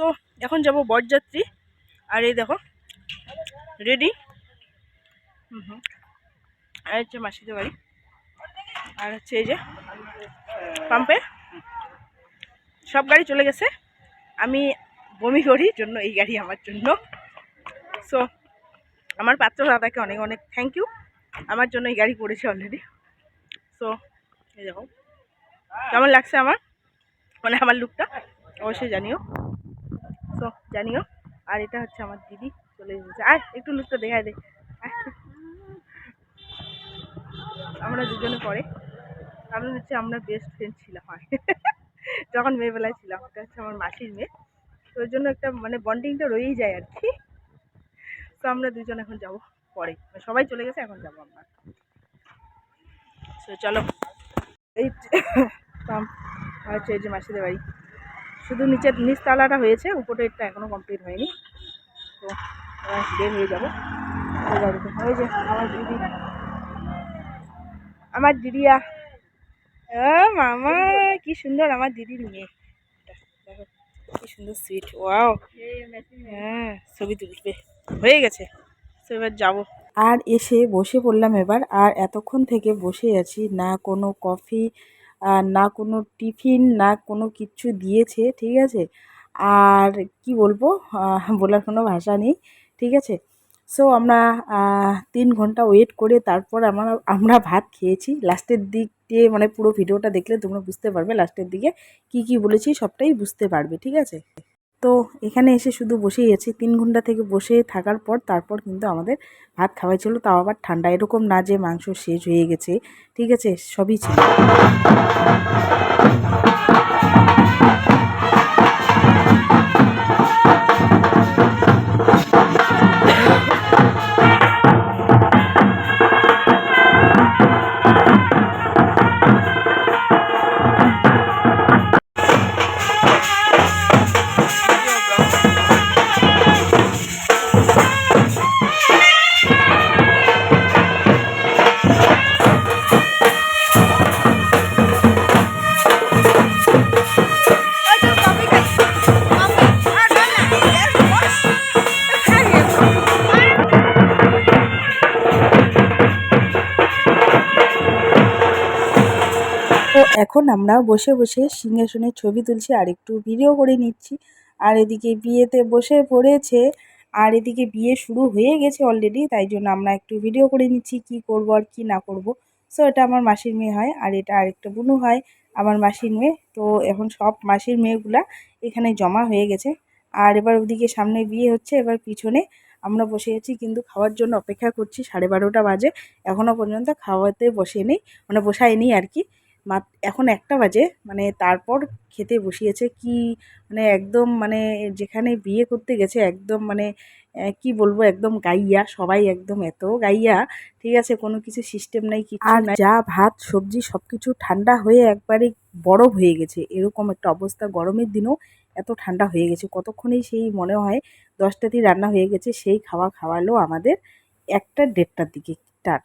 তো এখন যাব বরযাত্রী আর এই দেখো রেডি হুম হুম। আর হচ্ছে মাসিদের বাড়ি। আর হচ্ছে এই যে পাম্পে সব গাড়ি চলে গেছে। আমি বমি করি, জন্য এই গাড়ি আমার জন্য। সো আমার পাত্র দাদাকে অনেক অনেক থ্যাংক ইউ আমার জন্য এই গাড়ি পড়েছে অলরেডি সো এই দেখো। কেমন লাগছে আমার? মানে আমার লুকটা অবশ্যই জানিও। তো জানিও। আর এটা হচ্ছে আমার দিদি, চলে এসেছে। আর একটু লুকটা দেখায় দে। আমরা দুজনে পরে। কারণ হচ্ছে আমরা বেস্ট ফ্রেন্ড ছিলাম আগে যখন মেয়েবেলায় ছিলাম, এটা হচ্ছে আমার মাসির মেয়ে। তো ওই জন্য একটা মানে বন্ডিংটা রয়েই যায় আর কি। তো আমরা দুজন এখন যাব পরে। সবাই চলে গেছে, এখন যাব আমরা। তো চলো। এই আর হচ্ছে যে মাসিদের বাড়ি। শুধু নিচের নিচ তালাটা হয়েছে, উপরেরটা এখনও কমপ্লিট হয়নি। তো বের হয়ে যাব। বাড়িতে ওই যে আমার দিদি। আমার দিদিয়া ও মামা, কি সুন্দর আমার দিদির মেয়ে। দেখো, কি সুন্দর সুইট ওয়াও হ্যাঁ ছবি তুলবে। হয়ে গেছে। তো এবার যাব। আর এসে বসে পড়লাম এবার। আর এতক্ষণ থেকে বসে আছি, না কোনো কফি না কোনো টিফিন, না কোনো কিচ্ছু দিয়েছে, ঠিক আছে? আর কি বলব? বলার কোনো ভাষা নেই, ঠিক আছে? সো আমরা তিন ঘণ্টা ওয়েট করে তারপর আমরা আমরা ভাত খেয়েছি। লাস্টের দিক দিয়ে মানে পুরো ভিডিওটা দেখলে তোমরা বুঝতে পারবে লাস্টের দিকে কি কি বলেছি সবটাই বুঝতে পারবে, ঠিক আছে? তো এখানে এসে শুধু বসেই আছি। তিন ঘণ্টা থেকে বসে থাকার পর তারপর কিন্তু আমাদের ভাত খাওয়াই ছিল তাও আবার ঠান্ডা। এরকম না যে মাংস শেষ হয়ে গেছে। ঠিক আছে, সবই ছিল। এখন আমরা বসে বসে সিংহাসনের ছবি তুলছি, আর একটু ভিডিও করে নিচ্ছি। আর এদিকে বিয়েতে বসে পড়েছে, আর এদিকে বিয়ে শুরু হয়ে গেছে অলরেডি তাই জন্য আমরা একটু ভিডিও করে নিচ্ছি, কি করব আর কি না করব। সো এটা আমার মাসির মেয়ে হয়, আর এটা আরেকটা বুনু হয়, আমার মাসির মেয়ে। তো এখন সব মাসির মেয়েগুলা এখানে জমা হয়ে গেছে। আর এবার ওদিকে সামনে বিয়ে হচ্ছে, এবার পিছনে আমরা বসে আছি, কিন্তু খাওয়ার জন্য অপেক্ষা করছি, সাড়ে বারোটা বাজে। এখনও পর্যন্ত খাওয়াতে বসে নেই মানে বসায়নি আর কি। এখন একটা বাজে মানে তারপর খেতে বসিয়েছে কি মানে একদম মানে যেখানে বিয়ে করতে গেছে একদম মানে কি বলব একদম গাইয়া সবাই একদম এত গাইয়া ঠিক আছে কোনো কিছু সিস্টেম নাই কিছু আর যা ভাত সবজি সব কিছু ঠান্ডা হয়ে একবারে বরফ হয়ে গেছে এরকম একটা অবস্থা গরমের দিনেও এত ঠান্ডা হয়ে গেছে কতক্ষণেই সেই মনে হয় দশটাতেই রান্না হয়ে গেছে সেই খাওয়া খাওয়ালো আমাদের একটা দেড়টার দিকে স্টার্ট